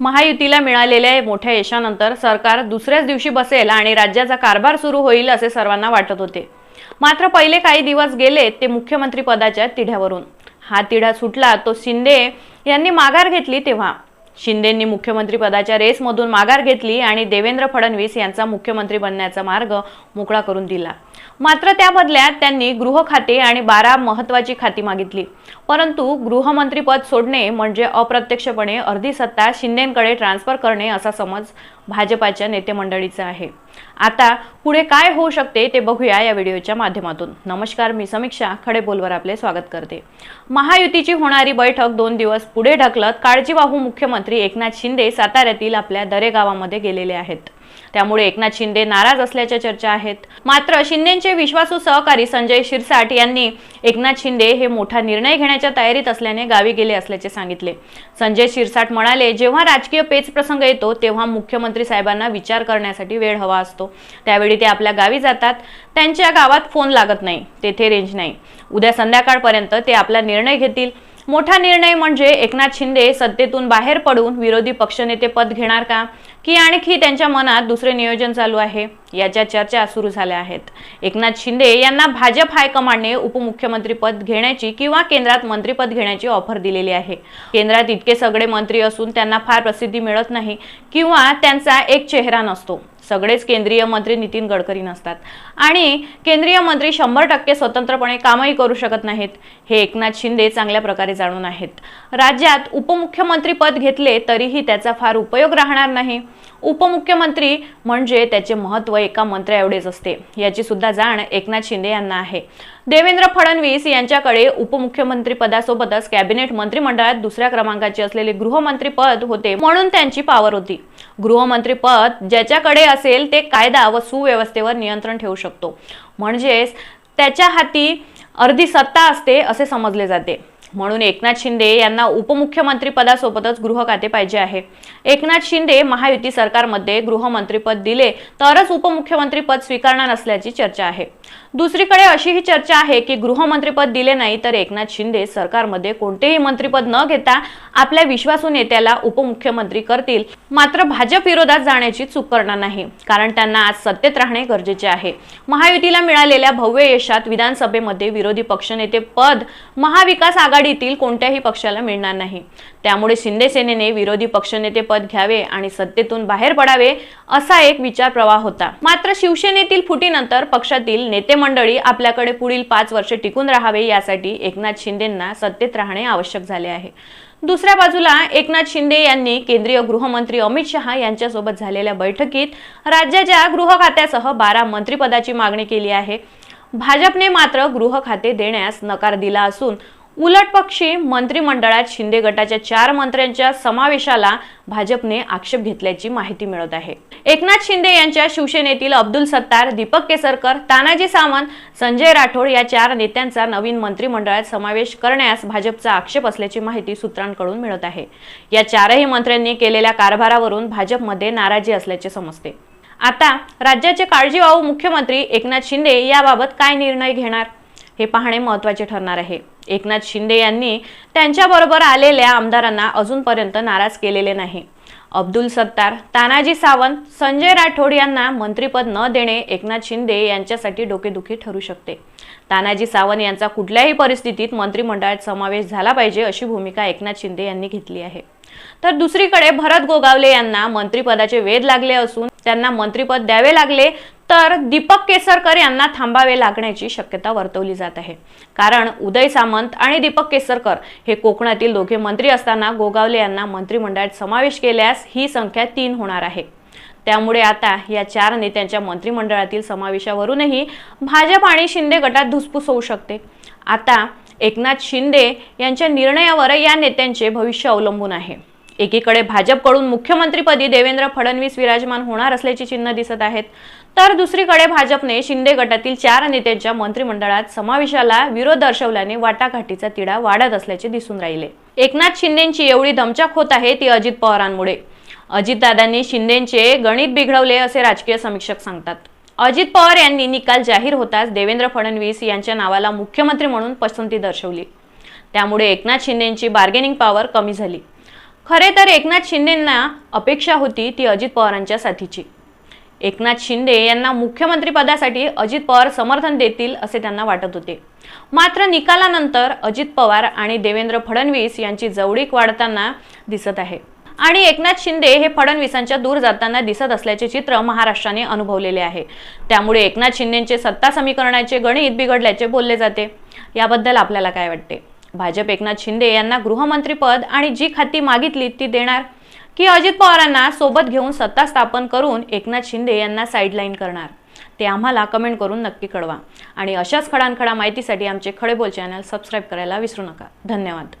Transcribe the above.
महायुतीला मिळालेल्या मोठ्या यशानंतर सरकार दुसऱ्याच दिवशी बसेल आणि राज्याचा कारभार सुरू होईल असे सर्वांना वाटत होते. मात्र पहिले काही दिवस गेले ते मुख्यमंत्री पदाच्या तिढ्यावरून. हा तिढा सुटला तो शिंदे यांनी माघार घेतली तेव्हा. शिंदेंनी मुख्यमंत्रीपदाच्या रेसमधून माघार घेतली आणि देवेंद्र फडणवीस यांचा मुख्यमंत्री बनण्याचा मार्ग मोकळा करून दिला. मात्र त्या बदल्यात त्यांनी गृह खाते आणि बारा महत्वाची खाती मागितली. परंतु गृहमंत्रीपद सोडणे म्हणजे अप्रत्यक्षपणे अर्धी सत्ता शिंदेकडे ट्रान्सफर करणे असा समज भाजपाच्या नेते मंडळीचा आहे. आता पुढे काय होऊ शकते ते बघूया या व्हिडिओच्या माध्यमातून. नमस्कार मी समीक्षा खडे बोलवर आपले स्वागत करते. महायुतीची होणारी बैठक दोन दिवस पुढे ढकलत काळजीवाहू मुख्यमंत्री एकनाथ शिंदे साताऱ्यातील आपल्या दरे गावामध्ये गेलेले आहेत. त्यामुळे एकनाथ शिंदे नाराज असल्याच्या चर्चा आहेत. मात्र शिंदेचे विश्वासू सहकारी संजय शिरसाट यांनी एकनाथ शिंदे हे मोठा निर्णय घेण्याच्या तयारीत असल्याने गावी गेले असल्याचे सांगितले. संजय शिरसाट म्हणाले जेव्हा राजकीय पेच प्रसंग येतो तेव्हा मुख्यमंत्री साहेबांना विचार करण्यासाठी वेळ हवा असतो. त्यावेळी ते आपल्या गावी जातात. त्यांच्या गावात फोन लागत नाही तेथे रेंज नाही. उद्या संध्याकाळपर्यंत ते आपला निर्णय घेतील. मोठा निर्णय म्हणजे एकनाथ शिंदे सत्तेतून बाहेर पडून विरोधी पक्षनेते पद घेणार का? की आणखी त्यांच्या मनात दुसरे नियोजन चालू आहे? याच्या चर्चा सुरू झाल्या आहेत. एकनाथ शिंदे यांना भाजप हायकमांडने उपमुख्यमंत्री पद घेण्याची किंवा केंद्रात मंत्रीपद घेण्याची ऑफर दिलेली आहे. केंद्रात इतके सगळे मंत्री असून त्यांना फार प्रसिद्धी मिळत नाही किंवा त्यांचा एक चेहरा नसतो. सगळेच केंद्रीय मंत्री नितीन गडकरी नसतात. आणि केंद्रीय मंत्री शंभर टक्के स्वतंत्रपणे कामही करू शकत नाहीत हे एकनाथ शिंदे चांगल्या प्रकारे जाणून आहेत. राज्यात उपमुख्यमंत्री पद घेतले तरीही त्याचा फार उपयोग राहणार नाही. उपमुख्यमंत्री म्हणजे त्याचे महत्त्व एका मंत्र्या एवढेच असते. याची सुद्धा जाण एकनाथ शिंदे यांना आहे. देवेंद्र फडणवीस यांच्याकडे उपमुख्यमंत्री पदासोबतच कॅबिनेट मंत्रिमंडळात दुसऱ्या क्रमांकाचे असलेले गृहमंत्री पद होते म्हणून त्यांची पावर होती. गृहमंत्री पद ज्याच्याकडे असेल ते कायदा व सुव्यवस्थेवर नियंत्रण ठेवू शकतो. म्हणजेच त्याच्या हाती अर्धी सत्ता असते असे समजले जाते. म्हणून एकनाथ शिंदे यांना उपमुख्यमंत्री पदासोबतच गृह खाते पाहिजे आहे. एकनाथ शिंदे महायुती सरकारमध्ये गृहमंत्रीपद दिले तरच उपमुख्यमंत्री पद स्वीकारणार असल्याची चर्चा आहे. दुसरीकडे अशीही चर्चा आहे की गृहमंत्रीपद दिले नाही तर एकनाथ शिंदे सरकारमध्ये कोणतेही मंत्रीपद न घेता आपल्या विश्वासू नेत्याला उपमुख्यमंत्री करतील. मात्र भाजप विरोधात जाण्याची चूक करणार नाही कारण त्यांना आज सत्तेत राहणे गरजेचे आहे. महायुतीला मिळालेल्या भव्य यशात विधानसभेमध्ये विरोधी पक्षनेते पद महाविकास आघाडीतील कोणत्याही पक्षाला मिळणार नाही. त्यामुळे शिंदे सेनेने विरोधी पक्षनेते पद घ्यावे आणि सत्तेतून बाहेर पडावे असा एक विचार प्रवाह होता. मात्र शिवसेनेतील फुटीनंतर पक्षातील नेते मंडळी आपल्याकडे पुढील पाच वर्षे टिकून राहावे यासाठी एकनाथ शिंदेंना सत्तेत राहणे आवश्यक झाले आहे. दुसऱ्या बाजूला एकनाथ शिंदे यांनी केंद्रीय गृहमंत्री अमित शहा यांच्यासोबत झालेल्या बैठकीत राज्याच्या गृह खात्यासह बारा मंत्रिपदाची मागणी केली आहे. भाजपने मात्र गृह खाते देण्यास नकार दिला असून उलटपक्षी मंत्रिमंडळात शिंदे गटाच्या चार मंत्र्यांच्या समावेशाला भाजपने आक्षेप घेतल्याची माहिती मिळत आहे. एकनाथ शिंदे यांच्या शिवसेनेतील अब्दुल सत्तार दीपक केसरकर तानाजी सावंत संजय राठोड या चार नेत्यांचा नवीन मंत्रिमंडळात समावेश करण्यास भाजपचा आक्षेप असल्याची माहिती सूत्रांकडून मिळत आहे. या चारही मंत्र्यांनी केलेल्या कारभारावरून भाजपमध्ये नाराजी असल्याचे समजते. आता राज्याचे काळजीवाहू मुख्यमंत्री एकनाथ शिंदे याबाबत काय निर्णय घेणार? हे पाहणे महत्त्वाचे ठरणार आहे. एकनाथ शिंदे यांनी त्यांच्याबरोबर आलेल्या आमदारांना अजूनपर्यंत नाराज केलेले नाही. अब्दुल सत्तार तानाजी सावंत संजय राठोड यांना मंत्रीपद न देणे एकनाथ शिंदे यांच्यासाठी डोकेदुखी ठरू शकते. तानाजी सावंत यांचा कुठल्याही परिस्थितीत मंत्रिमंडळात समावेश झाला पाहिजे अशी भूमिका एकनाथ शिंदे यांनी घेतली आहे. तर दुसरीकडे भरत गोगावले यांना मंत्रिपदाचे वेध लागले असून त्यांना मंत्रिपद द्यावे लागले तर दीपक केसरकर यांना थांबावे लागण्याची शक्यता वर्तवली जात आहे. कारण उदय सामंत आणि दीपक केसरकर हे कोकणातील दोघे मंत्री असताना गोगावले यांना मंत्रिमंडळात समावेश केल्यास ही संख्या तीन होणार आहे. त्यामुळे आता या चार नेत्यांच्या मंत्रिमंडळातील समावेशावरूनही भाजप आणि शिंदे गटात धुसफूस होऊ शकते. आता एकनाथ शिंदे यांच्या निर्णयावर या नेत्यांचे भविष्य अवलंबून आहे. एकीकडे भाजपकडून मुख्यमंत्रीपदी देवेंद्र फडणवीस विराजमान होणार असल्याची चिन्ह दिसत आहेत. तर दुसरीकडे भाजपने शिंदे गटातील चार नेत्यांच्या मंत्रिमंडळात समावेशाला विरोध दर्शवल्याने वाटाघाटीचा तिढा वाढत असल्याचे दिसून राहिले. एकनाथ शिंदेची एवढी दमचाक होत आहे ती अजित पवारांमुळे. अजितदादांनी शिंदेचे गणित बिघडवले असे राजकीय समीक्षक सांगतात. अजित पवार यांनी निकाल जाहीर होताच देवेंद्र फडणवीस यांच्या नावाला मुख्यमंत्री म्हणून पसंती दर्शवली. त्यामुळे एकनाथ शिंदेची बार्गेनिंग पॉवर कमी झाली. खरे तर एकनाथ शिंदेंना अपेक्षा होती ती अजित पवारांच्या साथीची. एकनाथ शिंदे यांना मुख्यमंत्रीपदासाठी अजित पवार समर्थन देतील असे त्यांना वाटत होते. मात्र निकालानंतर अजित पवार आणि देवेंद्र फडणवीस यांची जवळीक वाढताना दिसत आहे. आणि एकनाथ शिंदे हे फडणवीसांच्या दूर जाताना दिसत असल्याचे चित्र महाराष्ट्राने अनुभवलेले आहे. त्यामुळे एकनाथ शिंदेचे सत्ता समीकरणाचे गणित बिघडल्याचे बोलले जाते. याबद्दल आपल्याला काय वाटते? भाजप एकनाथ शिंदे यांना गृहमंत्रीपद आणि जी खाती मागितली ती देणार की अजित पवारांना सोबत घेऊन सत्ता स्थापन करून एकनाथ शिंदे यांना साईडलाईन करणार? ते आम्हाला कमेंट करून नक्की कळवा. आणि अशाच खडानखडा माहितीसाठी आमचे खडेबोल चॅनल सबस्क्राईब करायला विसरू नका. धन्यवाद.